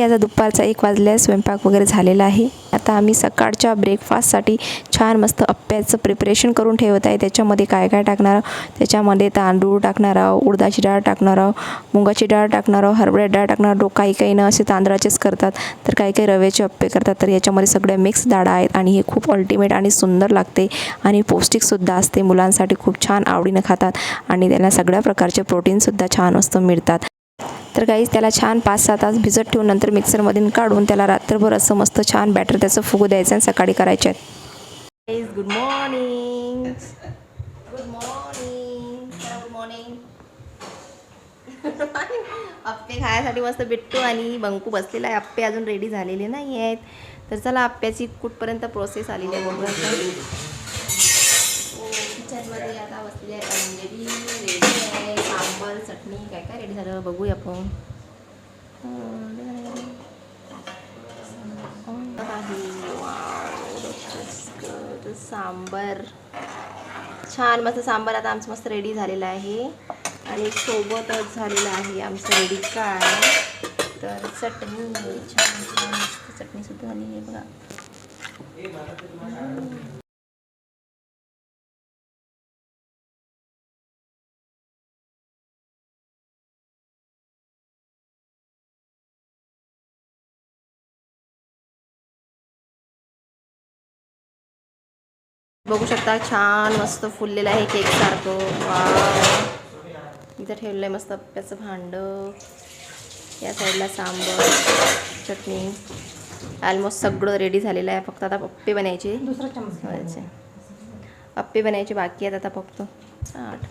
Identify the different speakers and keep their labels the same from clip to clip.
Speaker 1: आता दुपारचा एक वाजल्या स्वयंपाक वगैरे झालेला आहे. आता आम्ही सकाळच्या ब्रेकफास्टसाठी छान मस्त अप्प्याचं प्रिपरेशन करून ठेवत आहे. त्याच्यामध्ये काय काय टाकणार आहोत? त्याच्यामध्ये तांदूळ टाकणार आहोत उडदाची डाळ टाकणार आहोत मुगाची डाळ टाकणार आहोत हरभऱ्याची डाळ टाकणार आहोत. काही काही ना असे तांदळाचेच करतात. तर काही काही रव्याचे अप्पे करतात. तर याच्यामध्ये सगळ्या मिक्स डाळ आहेत आणि हे खूप अल्टिमेट आणि सुंदर लागते. आणि पौष्टिकसुद्धा असते. मुलांसाठी खूप छान आवडीनं खातात. आणि त्यांना सगळ्या प्रकारचे प्रोटीनसुद्धा छान मस्त मिळतात. तर काहीच त्याला छान पाच सहा तास भिजत ठेवून नंतर मिक्सरमधून काढून त्याला रात्रभर असं मस्त छान बॅटर त्याचं फुगू द्यायचं आणि सकाळी करायचे आहेत. Good morning good morning good morning अप्पे खायसाठी मस्त बिट्टू आणि बंकू बसलेला आहे. आप्पे अजून रेडी झालेले नाही आहेत. तर चला अप्प्याची कुठपर्यंत प्रोसेस आलेली आहे बघूया. हो, किचनमध्ये आता बसलेली आहे अंजली चटणी काय काय रेडी झालं बघूया आपण सांबार छान मस्त सांबार आता आमचं मस्त रेडी झालेलं आहे. आणि सोबतच झालेलं आहे आमचं रेडी काय. तर चटणी छान छान मस्त चटणीसुद्धा झाली आहे बघा. बघू शकता छान मस्त फुललेलं आहे केक सारखं. वाव. इथं ठेवलेलं आहे मस्त अप्प्याचं भांडं. या साईडला सांबर चटणी. ऑलमोस्ट सगळं रेडी झालेलं आहे. फक्त आता अप्पे बनायचे.
Speaker 2: दुसरा चमच.
Speaker 1: अप्पे बनायचे बाकी आहेत आता फक्त. आठ.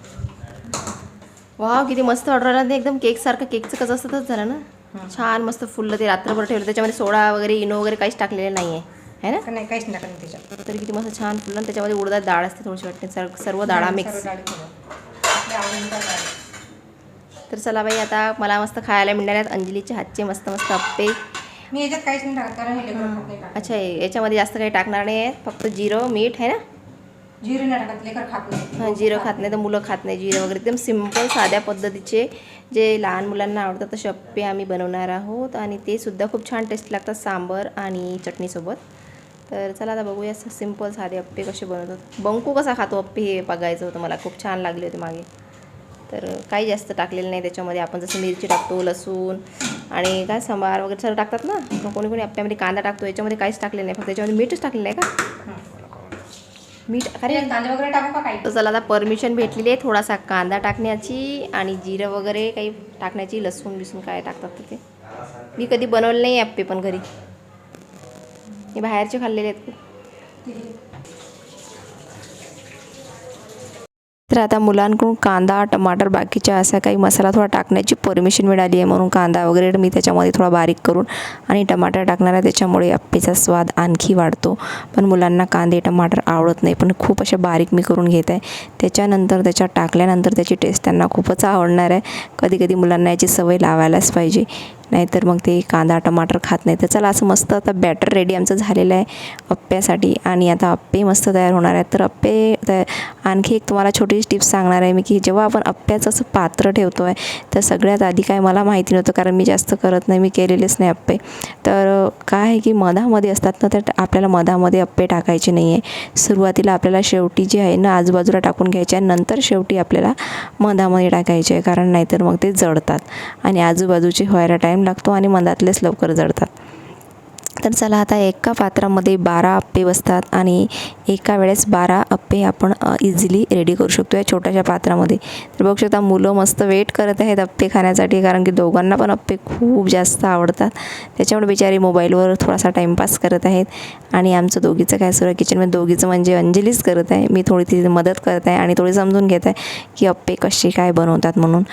Speaker 1: वाव किती मस्त ऑर्डर आला. ते एकदम केकसारखं केकचं कसं असतं तसंच झालं ना. छान मस्त फुललं ते रात्रभर ठेवलं. त्याच्यामध्ये सोडा वगैरे इनो वगैरे काहीच टाकलेलं नाही आहे है ना?
Speaker 2: नाही काहीच नाही टाकलं त्याच्यात
Speaker 1: तरी किती मस्त छान फुललं त्याच्यामध्ये उडदात डाळ असते थोडीशी वाटते. सर्व सर्व डाळा मिक्स
Speaker 2: सर्व डाळी डाळी.
Speaker 1: तर चला बाई आता मला मस्त खायला मिळणार आहेत अंजलीचे हातचे मस्त मस्त अप्पे
Speaker 2: मी याच्यात काहीच नाही हे.
Speaker 1: अच्छा हे- याच्यामध्ये जास्त काही टाकणार नाही आहेत. फक्त जिरं मीठ आहे ना?
Speaker 2: जिरे नाही टाकत लेकर खात नाही.
Speaker 1: हां जिरं खात नाही तर मुलं खात नाही. जिरं वगैरे एकदम सिंपल साध्या पद्धतीचे जे लहान मुलांना आवडतात तसे अप्पे आम्ही बनवणार आहोत. आणि ते सुद्धा खूप छान टेस्ट लागतात सांबर आणि चटणीसोबत तर चला आता बघूया सिंपल साधे अप्पे कसे बनवतात. बंकू कसा खातो अप्पे हे बघायचं होतं मला. खूप छान लागले होते मागे. तर काही जास्त टाकलेलं नाही त्याच्यामध्ये. आपण जसं मिरची टाकतो लसूण आणि काय सांबार वगैरे सर्व टाकतात ना. मग कोणी कोणी अप्प्यामध्ये कांदा टाकतो. याच्यामध्ये काहीच टाकलेलं नाही. फक्त त्याच्यामध्ये मीठच टाकलेलं आहे का? मीठ. अरे
Speaker 2: कांदे वगैरे टाकू का काही?
Speaker 1: चला आता परमिशन भेटलेली आहे. थोडासा कांदा टाकण्याची आणि जिरं वगैरे काही टाकण्याची लसूण बिसून काय टाकतात तर ते. मी कधी बनवलं नाही अप्पे पण घरी. मी बाहेरचे खाल्लेले आहेत. तर आता मुलांकडून कांदा टमाटर बाकीच्या असा काही मसाला थोडा टाकण्याची परमिशन मिळाली आहे म्हणून कांदा वगैरे मी त्याच्यामध्ये थोडा बारीक करून आणि टमाटर टाकणार आहे. त्याच्यामुळे अप्पेचा स्वाद आणखी वाढतो. पण मुलांना कांदे टमाटर आवडत नाही. पण खूप अशा बारीक मी करून घेत आहे. त्याच्यानंतर त्याच्यात टाकल्यानंतर त्याची टेस्ट त्यांना खूपच आवडणार आहे. कधी कधी मुलांना याची सवय लावायलाच पाहिजे. नाहीतर मग ते कांदा टमाटर खात नाही. तर चला असं मस्त आता बॅटर रेडी आमचं झालेलं आहे अप्प्यासाठी. आणि आता अप्पे मस्त तयार होणार आहेत. तर अप्पे तया आणखी एक तुम्हाला छोटी टिप्स सांगणार आहे मी की जेव्हा आपण अप्प्याचं असं पात्र ठेवतो आहे तर सगळ्यात आधी काय मला माहिती नव्हतं कारण मी जास्त करत नाही. मी केलेलेच नाही अप्पे. तर काय आहे की मधामध्ये असतात ना तर आपल्याला मधामध्ये अप्पे टाकायचे नाही आहे सुरुवातीला आपल्याला शेवटी जे आहे ना आजूबाजूला टाकून घ्यायचे आहे नंतर शेवटी आपल्याला मधामध्ये टाकायचे आहे. कारण नाहीतर मग ते जळतात. आणि आजूबाजूचे व्हायला टाईम लागतो आणि मधातलेच लवकर जळतात. तर चला आता एका पात्रामध्ये बारा अप्पे बसतात आणि एका वेळेस बारा अप्पे आपण इझिली रेडी करू शकतो या छोट्याशा पात्रामध्ये. तर बघू शकता मुलं मस्त वेट करत आहेत अप्पे खाण्यासाठी कारण की दोघांना पण अप्पे खूप जास्त आवडतात. त्याच्यामुळे बिचारी मोबाईलवर थोडासा टाईमपास करत आहेत आणि आमचं दोघीचं काय सुरू आहे? किचनमध्ये दोघीचं म्हणजे अंजलीच करत आहे. मी थोडी तिथे मदत करत आहे आणि थोडी समजून घेत आहे की अप्पे कसे काय बनवतात म्हणून.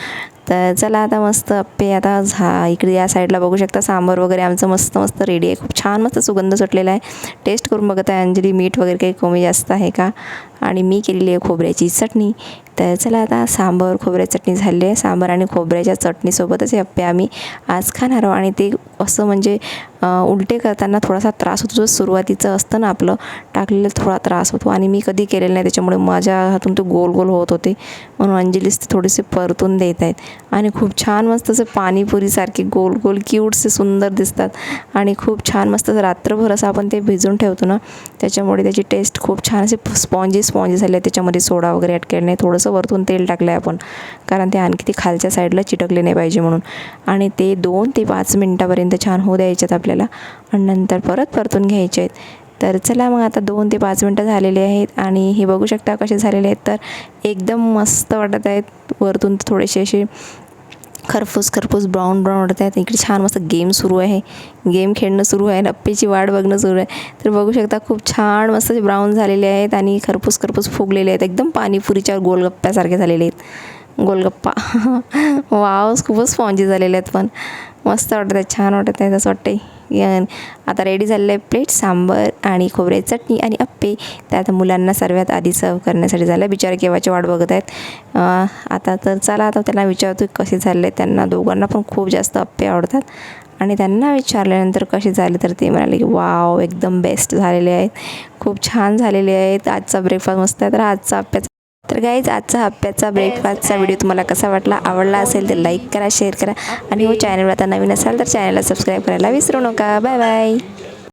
Speaker 1: तर चला आता मस्त अप्पे आता झा इकडे या साईडला बघू शकता. सांबार वगैरे आमचं मस्त मस्त रेडी आहे. खूप छान मस्त सुगंध सुटलेला आहे. टेस्ट करून बघत आहे अंजली. मीठ वगैरे काही कमी जास्त आहे का? आणि मी केलेली आहे खोबऱ्याची चटणी. तर चला आता सांबर खोबऱ्याची चटणी झाली आहे. सांबर आणि खोबऱ्याच्या चटणीसोबतच हे अप्पे आम्ही आज खाणार आहोत. आणि ते असं म्हणजे उलटे करताना थोडासा त्रास होतो. जो सुरुवातीचं असतं ना आपलं टाकलेलं थोडा त्रास होतो. आणि मी कधी केलेलं नाही. त्याच्यामुळे माझ्या हातून ते गोल गोल होत होते. म्हणून अंजलीस ते थोडेसे परतून देत आहेत. आणि खूप छान मस्त असं पाणीपुरीसारखे गोल गोल क्यूटसे सुंदर दिसतात. आणि खूप छान मस्त असं रात्रभर असं आपण ते भिजून ठेवतो ना त्याच्यामुळे त्याची टेस्ट खूप छान असे स्पॉन्जी स्पॉन्जी झाले त्याच्यामध्ये सोडा वगैरे ॲड केला नाही. थोडंसं वरतून तेल टाकलं आहे आपण कारण ते आणखी ते खालच्या साईडला चिटकले नाही पाहिजे म्हणून. आणि ते दोन ते पाच मिनटापर्यंत छान होऊ द्यायच्यात आपल्याला. आणि नंतर परत परतून घ्यायचे आहेत. तर चला मग आता दोन ते पाच मिनटं झालेले आहेत. आणि हे बघू शकता कसे झालेले आहेत. तर एकदम मस्त वाटत आहेत. वरतून थोडेसे असे खरपूस खरपूस ब्राऊन ब्राऊन वाटत आहेत इकडे छान मस्त गेम सुरू आहे. गेम खेळणं सुरू आहे नप्पेची वाट बघणं सुरू आहे. तर बघू शकता खूप छान मस्त ब्राऊन झालेले आहेत आणि खरपूस खरपूस फुगलेले आहेत. एकदम पाणीपुरीच्या गोलगप्प्यासारखे झालेले आहेत. गोलगप्पा. वाव खूपच स्पॉन्जी झालेले आहेत पण. मस्त वाटत आहेत छान वाटत आहेत असं वाटतं आहे आता रेडी झालेलं आहे प्लेट सांबर आणि खोबऱ्याची चटणी आणि अप्पे. तर आता मुलांना सर्वात आधी सर्व करण्यासाठी झालं बिचारे केव्हाची वाट बघत आहेत. आता तर चला आता त्यांना विचारतो की कसे झाले. त्यांना दोघांना पण खूप जास्त अप्पे आवडतात. आणि त्यांना विचारल्यानंतर कसे झाले तर ते म्हणाले की वाव एकदम बेस्ट झालेले आहेत. खूप छान झालेले आहेत. आजचा ब्रेकफास्ट मस्त आहे. तर आजचा अप्प्याचा तर गाईज आजचा हप्त्याचा ब्रेकफास्टचा व्हिडिओ तुम्हाला कसा वाटला? आवडला असेल तर लाईक करा शेअर करा. आणि हो चॅनलवर आता नवीन असाल तर चॅनलला सबस्क्राईब करायला विसरू नका. Bye bye